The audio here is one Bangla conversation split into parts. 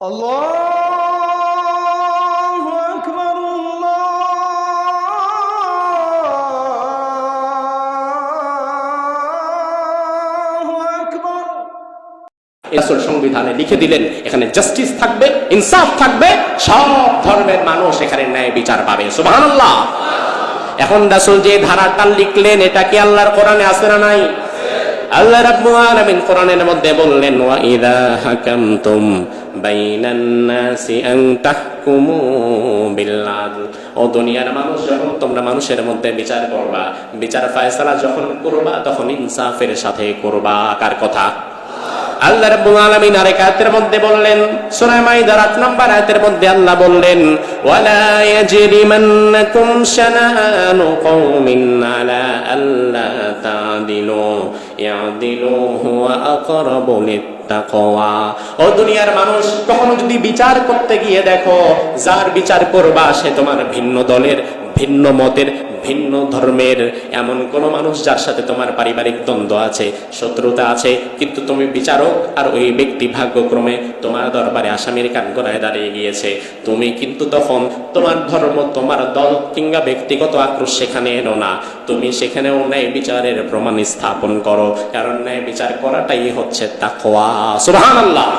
الله أكبر الله أكبر রাসূল সংবিধানে লিখে দিলেন এখানে জাস্টিস থাকবে ইনসাফ থাকবে সব ধর্মের মানুষ এখানে ন্যায় বিচার পাবে সুবহানাল্লাহ এখন রাসূল যে ধারাটা লিখলেন এটা কি আল্লাহর কোরআনে আছে না নাই আল্লাহ রাব্বুল আলামিন কোরআনের মধ্যে বললেন, ওয়া ইযা হাকামতুম বাইনান নাসি আন তাহকুমু বিল আদল। ও দুনিয়ার মানুষ, যখন তোমরা মানুষের মধ্যে বিচার করবা, বিচার ফয়সালা যখন করবা, তখন ইনসাফের সাথে করবা। কার কথা? আল্লাহ রাব্বুল আলামিন আরেক আয়াতের মধ্যে বললেন, সূরা মাইদার 8 নম্বর আয়াতের মধ্যে আল্লাহ বললেন, ওয়ালা ইয়াজরিমান্নাকুম শানাআনু কওমিন আলা আল্লা তাদিলু। ও দুনিয়ার মানুষ, কখনো যদি বিচার করতে গিয়ে দেখো, যার বিচার করবা সে তোমার ভিন্ন দলের, ভিন্ন মতের ভিন্ন ধর্মের এমন কোন মানুষ যার সাথে তোমার পারিবারিক দ্বন্দ্ব আছে, শত্রুতা আছে, কিন্তু তুমি বিচারক আর ওই ব্যক্তি ভাগ্যক্রমে তোমার দরবারে আসামির কাঠগড়ায় দাঁড়িয়ে গিয়েছে। তুমি কিন্তু তখন তোমার ধর্ম, তোমার দল কিংবা ব্যক্তিগত আক্রোশ সেখানে এনো না। তুমি সেখানেও ন্যায় বিচারের প্রমাণ স্থাপন করো, কারণ ন্যায় বিচার করাটাই হচ্ছে তাকওয়া। সুবহানাল্লাহ।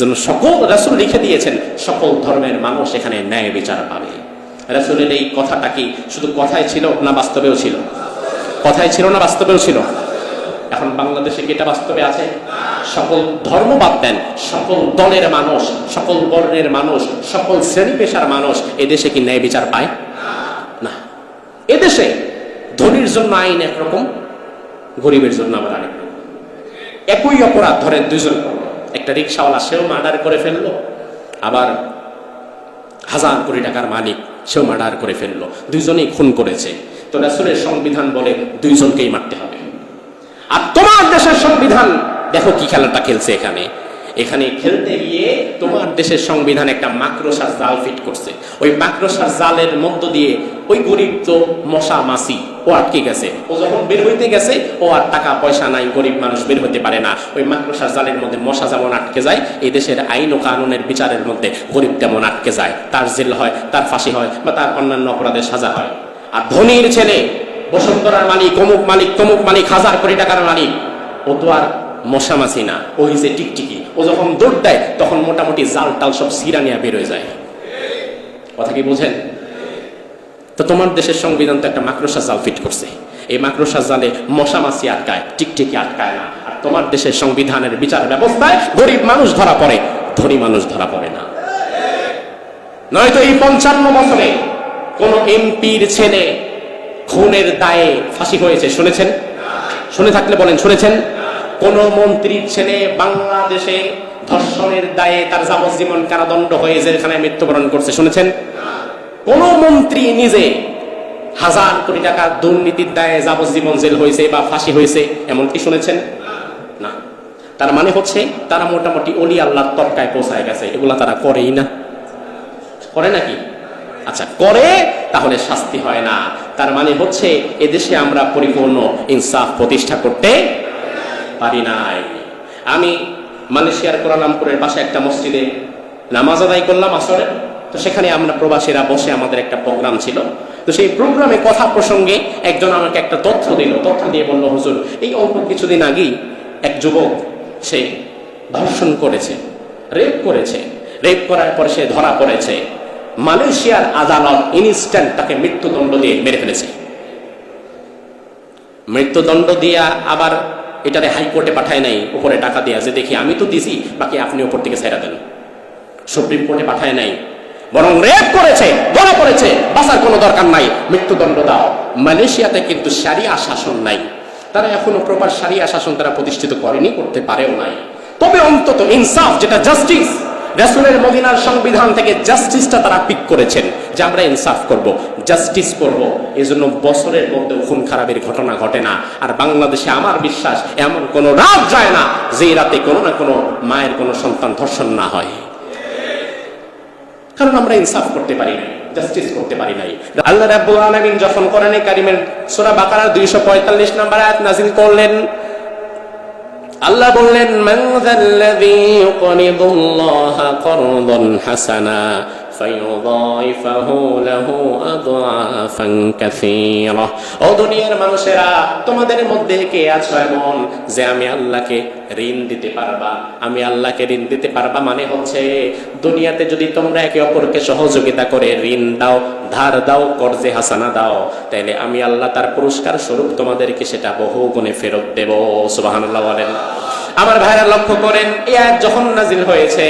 জন্য সকল রাসূল লিখে দিয়েছেন, সকল ধর্মের মানুষ এখানে ন্যায় বিচার পাবে। রাসূলের এই কথাটা কি শুধু কথাই ছিল না বাস্তবেও ছিল? কথাই ছিল না বাস্তবেও ছিল? এখন বাংলাদেশে কি এটা বাস্তবে আছে? সকল ধর্ম বাদ দেন, সকল দলের মানুষ, সকল বর্ণের মানুষ, সকল শ্রেণি পেশার মানুষ এদেশে কি ন্যায় বিচার পায়? না। এদেশে ধনীর জন্য আইন একরকম, গরিবের জন্য আবার আরেক একই অপরাধ ধরেন দুজন একটা রিক্সাওয়ালা সেও মার্ডার করে ফেলল, আবার হাজার কোটি টাকার মালিক সেও মার্ডার করে ফেলল। দুইজনেই খুন করেছে। তো রাসুলের সংবিধান বলে দুইজনকেই মারতে হবে। আর তোমার দেশের সংবিধান, দেখো কি খেলাটা খেলছে এখানে। এখানে খেলতে গিয়ে তোমার দেশের সংবিধান একটা মাকড়সার জাল ফিট করছে। ওই মাকড়সার জালের মধ্য দিয়ে ওই গরিব তো মশা মাসি ও আটকে গেছে? ও যখন বের হইতে গেছে ও আর টাকা, পয়সা নাই, গরিব মানুষ বের হতে পারে না। ওই মাকড়সার জালের মধ্যে মশা যেমন আটকে যায়, এই দেশের আইন ও কানুনের বিচারের মধ্যে গরিব তেমন আটকে যায়। তার জেল হয়, তার ফাঁসি হয় বা তার অন্যান্য অপরাধের সাজা হয়। আর ধনীর ছেলে বসুন্ধরার মালিক, অমুক মালিক, তমুক মালিক, হাজার কোটি টাকার মালিক, ও তো আর মশা মাছি না ও হিসে টিকটিকি। ও যখন দৌড় দেয়, তখন মোটামুটি জাল টাল সব সিরা নিয়ে বেরোয় যায়। কথা কি বুঝেন? তো তোমার দেশের সংবিধান তো একটা মাকড়সা জাল ফিট করছে। এই মাকড়সা জালে মশা মাছি আটকায়, টিকটিকি আটকায় না। আর তোমার দেশের সংবিধানের বিচার ব্যবস্থায় গরিব মানুষ ধরা পড়ে, ধনী মানুষ ধরা পড়ে না। নয়তো এই পঞ্চান্ন বছরে কোন এমপির ছেলে খুনের দায়ে ফাঁসি হয়েছে, শুনেছেন? শুনে থাকলে বলেন, শুনেছেন? কোন মন্ত্রীর ছেলে বাংলাদেশে ধর্ষণের দায়ে তার যাবজ্জীবন কারাদণ্ড হয়ে জেলখানায় মৃত্যুবরণ করছে, শুনেছেন? কোন মন্ত্রী নিজে হাজার কোটি টাকা দুর্নীতির দায়ে যাবজ্জীবন জেল হয়েছে বা ফাঁসি হয়েছে এমন কি শুনেছেন? না। তার মানে হচ্ছে তারা মোটামুটি অলি আল্লাহর তরকায় পৌঁছায় গেছে, এগুলা তারা করেই না। করে নাকি? আচ্ছা করে, তাহলে শাস্তি হয় না। তার মানে হচ্ছে এদেশে আমরা পরিপূর্ণ ইনসাফ প্রতিষ্ঠা করতে পারি নাই। আমি মালয়েশিয়ার কোয়ালালামপুরের পাশে একটা মসজিদে নামাজ আদায় করলাম আসরে তো সেখানে আমরা প্রবাসীরা বসে আমাদের একটা প্রোগ্রাম ছিল। তো সেই প্রোগ্রামে কথা প্রসঙ্গে একজন আমাকে একটা তথ্য দিল। তথ্য দিয়ে বলল, হুজুর, এই অল্প কিছুদিন আগেই এক যুবক সে ধর্ষণ করেছে, রেপ করেছে। রেপ করার পর সে ধরা পড়েছে। মালয়েশিয়ার আদালত ইনস্ট্যান্ট তাকে মৃত্যুদণ্ড দিয়ে মেরে ফেলেছে। মৃত্যুদণ্ড দিয়া আবার এটারে হাইকোর্টে পাঠায় নাই, উপরে টাকা দেয়া যে দেখি, আমি তো দিছি, বাকি আপনি উপর থেকে ছেড়া দেন। সুপ্রিম কোর্টে পাঠায় নাই। বরং রেপ করেছে, ধরা পড়েছে, বাঁচার কোনো দরকার নাই। মৃত্যুদণ্ড দাও। মালয়েশিয়াতে কিন্তু সারিয়া শাসন নাই। তারা এখনও প্রপার সারিয়া শাসন তারা প্রতিষ্ঠিত করেনি, করতে পারেও নাই। তবে অন্তত ইনসাফ, যেটা জাস্টিস রাসূলের মদিনার সংবিধান থেকে জাস্টিসটা তারা পিক করেছেন, যে আমরা ইনসাফ করব জাস্টিস করব। এই জন্য বছরের মধ্যে খুন খারাপের ঘটনা ঘটে না। আর বাংলাদেশে আমার বিশ্বাস, এমন কোনো রাত যায় না যে রাতে কোনো না কোনো মায়ের কোনো সন্তান ধর্ষণ না হয়। কারণ আমরা ইনসাফ করতে পারি না জাস্টিস করতে পারি নাই। আল্লাহ রাব্বুল আলামিন যখন কোরআনে কারিমের সূরা বাকারার 245 নম্বর আয়াত নাযিল করলেন, আল্লাহ বললেন, মান যাল্লাযী ইউকরিদুল্লাহা করদান হাসানা ও দুনিয়ার মানুষেরা, তোমাদের মধ্যে কে আছো এমন যে আমি আল্লাহকে ঋণ দিতে পারবা? আমি আল্লাহকে ঋণ দিতে পারবা মানে হচ্ছে, দুনিয়াতে যদি তোমরা একে অপরকে সহযোগিতা করে ঋণ দাও, ধার দাও, কর্জে হাসানা দাও, তাইলে আমি আল্লাহ তার পুরস্কার স্বরূপ তোমাদেরকে সেটা বহু গুণে ফেরত দেব। সুবহানাল্লাহ বলেন। আমার ভাইরা লক্ষ্য করেন, এই আয়াত যখন নাজিল হয়েছে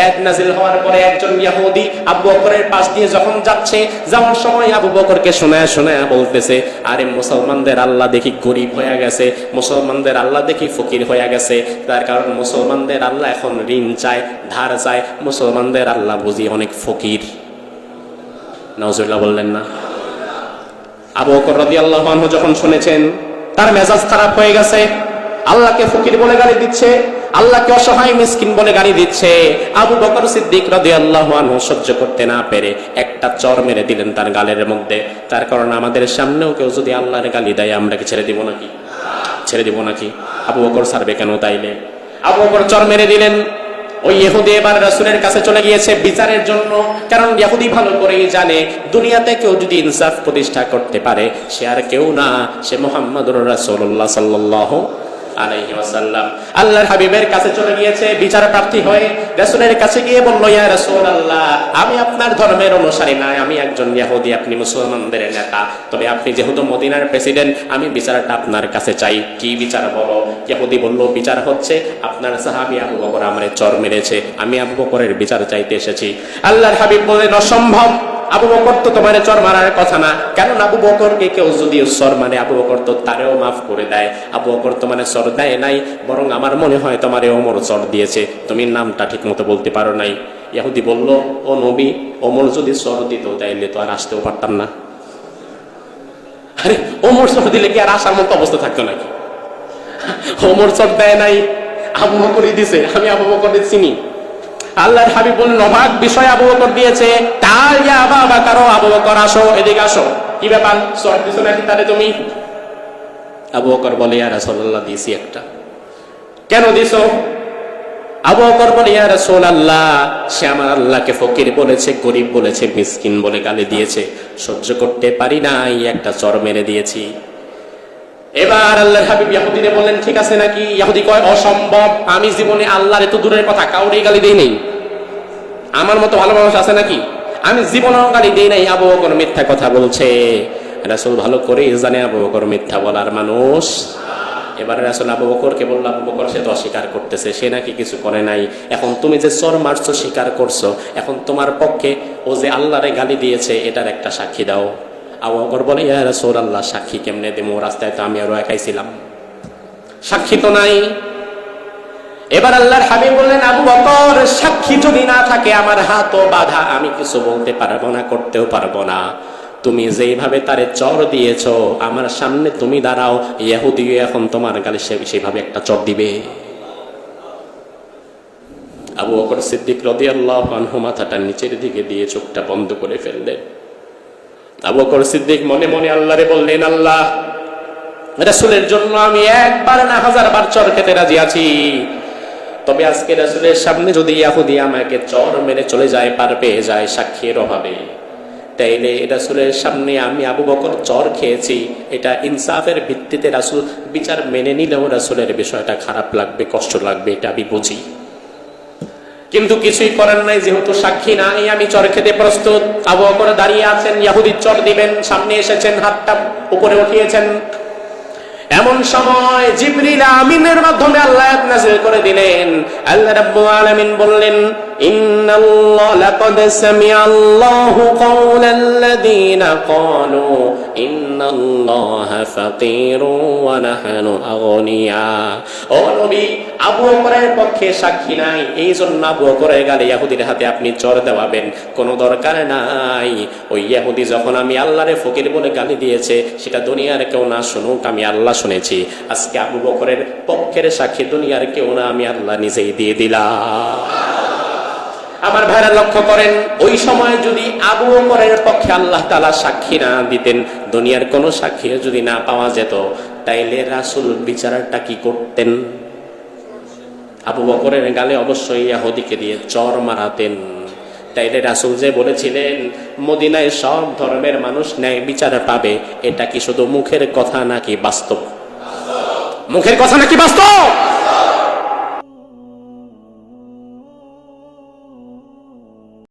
আয়াত নাজিল হওয়ার পরে একজন ইহুদি আবু বকরের পাশ দিয়ে যখন যাচ্ছে, যাওয়ার সময় আবু বকরকে শোনায় শোনায় বলতেছে, আরে মুসলমানদের আল্লাহ দেখি গরিব হয়ে গেছে, মুসলমানদের আল্লাহ দেখি ফকির হয়ে গেছে। তার কারণ মুসলমানদের আল্লাহ এখন ঋণ চায়, ধার চায়, মুসলমানদের আল্লাহ বুঝি অনেক ফকির। নজরুল্লাহ বললেন না। আবু বকর রাদিয়াল্লাহু আনহু যখন শুনেছেন, তার মেজাজ খারাপ হয়ে গেছে। আল্লাহকে ফকির বলে গালি দিচ্ছে, আল্লাহকে অসহায় মিসকিন বলে গালি দিচ্ছে। আবু বকর সিদ্দিক রাদিয়াল্লাহু আনহু সহ্য করতে না পেরে একটা চর মেরে দিলেন তার গালের মধ্যে। তার কারণ আমাদের সামনেও কেউ যদি আল্লাহর গালি দেয়, আমরা কি ছেড়ে দিব নাকি? ছেড়ে দিব নাকি? আবু বকর সারবে কেন তাইলে? আবু বকর চর মেরে দিলেন। ওই ইহুদি এবার রাসূলের কাছে চলে গিয়েছে বিচারের জন্য, কারণ ইহুদি ভালো করেই জানে, দুনিয়াতে কেউ যদি ইনসাফ প্রতিষ্ঠা করতে পারে, সে আর কেউ না, সে মোহাম্মদুর রাসূলুল্লাহ সাল্লাল্লাহু আলাইহি আপনি মুসলমানদের নেতা। তবে আপনি যেহেতু মদিনার প্রেসিডেন্ট, আমি বিচারটা আপনার কাছে চাই। কি বিচার বলো? ইহুদি বলল, বিচার হচ্ছে আপনার সাহাবী আবু বকর আমারে চর মেরেছে। আমি আবু বকরের বিচার চাইতে এসেছি। আল্লাহর হাবিব বলেন অসম্ভব। আবু বকর তো তোমার চর মারার কথা না। কেন আবু বকরকে কেউ যদি চর মানে আবু বকর তো তারেও মাফ করে দেয়। আবু বকর তো মানে চর দেয় নাই, বরং আমার মনে হয় তোমারে ওমর চর দিয়েছে। তুমি নামটা ঠিক মতো বলতে পারো নাই। ইহুদি বলল, ও নবী, ওমর যদি চর দিত তাইলে তো আর আসতেও পারতাম না। আরে, ওমর চর দিলে কি আর আসার মতো অবস্থা থাকতো নাকি? ওমর চর দেয় নাই, আবু বকরই দিছে, আমি আবু বকরের চিনি। আল্লাহর হাবিব বললেন, অবাক বিষয় আবু বকর দিয়েছে। তার ইয়া বাবা কারও আবু বকর, আসো, এদিকে আসো। কি ব্যাপার? সর দিছো নাকি তাহলে তুমি আবু বকর বলে, ইয়া রাসূলুল্লাহ দিছি একটা। কেন দিছো আবু বকর বলে, ইয়া রাসূলুল্লাহ, সে আমার আল্লাহকে ফকির বলেছে, গরিব বলেছে, মিসকিন বলে গালি দিয়েছে। সহ্য করতে পারি নাই, একটা চর মেরে দিয়েছি। এবার আল্লাহর হাবিব ইয়াহুদিনে বললেন, ঠিক আছে নাকি? ইয়াহুদি কয়, অসম্ভব। আমি জীবনে আল্লাহর এত দূরের কথা কাউরে গালি দেই নেই। আমার মতো ভালো মানুষ আছে নাকি? আমি জীবনেও গালি দেই নাই, আবু বকর মিথ্যা কথা বলছে। রাসূল ভালো করে জানে আবু বকর মিথ্যা বলার মানুষ। এবার রাসূল আবু বকরকে বলল, আবু বকর, সে তো অস্বীকার করতেছে, সে নাকি কিছু করে নাই। এখন তুমি যে চর মারছো, স্বীকার করছ, এখন তোমার পক্ষে ও যে আল্লাহরে গালি দিয়েছে, এটার একটা সাক্ষী দাও। আবু বলে, ইয়া রাসূলুল্লাহ, সাক্ষী কেমনে দেবো? রাস্তায় তো আমি আরও একাই ছিলাম সাক্ষী তো নাই। এবার আল্লাহর হাবিব বললেন, আবু বকর, সাক্ষী যদি না থাকে, আমার হাতও বাধা। আমি কিছু বলতে পারব না, করতেও পারব না। তুমি যেইভাবে তারে চর দিয়েছ, আমার সামনে তুমি দাঁড়াও। ইহুদি এখন তোমার গালে সেইভাবে একটা চর দিবে। আবু বকর সিদ্দিক রাদিয়াল্লাহু মাথাটা নিচের দিকে দিয়ে চোখটা বন্ধ করে ফেললেন। আবু বকর সিদ্দিক মনে মনে আল্লাহরে বললেন, আল্লাহ, রাসূলের জন্য আমি একবার না হাজার বার চর খেতে রাজি আছি। তবে আজকে রাসূলের সামনে যদি ইয়াহুদি আমাকে চর মেরে চলে যায়, পার পেয়ে যায়, সাক্ষীর অভাবে। তাইলে রাসূলের সামনে আমি আবু বকর চর খেয়েছি। এটা ইনসাফের ভিত্তিতে রাসূল বিচার মেনে নিলেও রাসূলের বিষয়টা খারাপ লাগবে, কষ্ট লাগবে, এটা আমি বুঝি। কিন্তু কিছুই করেন নাই, যেহেতু সাক্ষী নাই। আমি চর খেতে প্রস্তুত। আবু করে দাঁড়িয়ে আছেন ইয়াহুদির চর দিবেন, সামনে এসেছেন, হাতটা উপরে উঠিয়েছেন। এমন সময় জিবরিল আমিনের মাধ্যমে আল্লাহ নাজিল করে দিলেন। আল্লাহ রাব্বুল আলামিন বললেন ইন্নাল্লাহ লাকাদ সামিআল্লাহু কাওলাল্লাযীনা ক্বালু ইন্নাল্লাহা ফাকীরুন ওয়া নাহনু আগনিয়া। ও নবী, আবু বকরের পক্ষে সাক্ষী নাই এই জন্য আবু বকরের গালে ইহুদির হাতে আপনি চর দেওয়াবেন, কোনো দরকার নাই। ওই ইহুদি যখন আমি আল্লাহরে ফকির বলে গালি দিয়েছে, সেটা দুনিয়ার কেউ না শুনুক, আমি আল্লাহ শুনেছি। আজকে আবু বকরের পক্ষের সাক্ষী দুনিয়ার কেউ না, আমি আল্লাহ নিজেই দিয়ে দিলাম। আমার ভাইরা লক্ষ্য করেন, ওই সময় যদি আবু বকরের পক্ষে আল্লাহ তালা সাক্ষী না দিতেন, দুনিয়ার কোনো সাক্ষী যদি না পাওয়া যেত, তাইলে রাসুল বিচারটা কি করতেন? আবু বকরের গালে অবশ্যই ইয়াহুদিকে দিয়ে চর মারাতেন। তাইলে রাসুল যে বলেছিলেন, মদিনায় সব ধর্মের মানুষ ন্যায় বিচার পাবে, এটা কি শুধু মুখের কথা নাকি বাস্তব? মুখের কথা নাকি বাস্তব?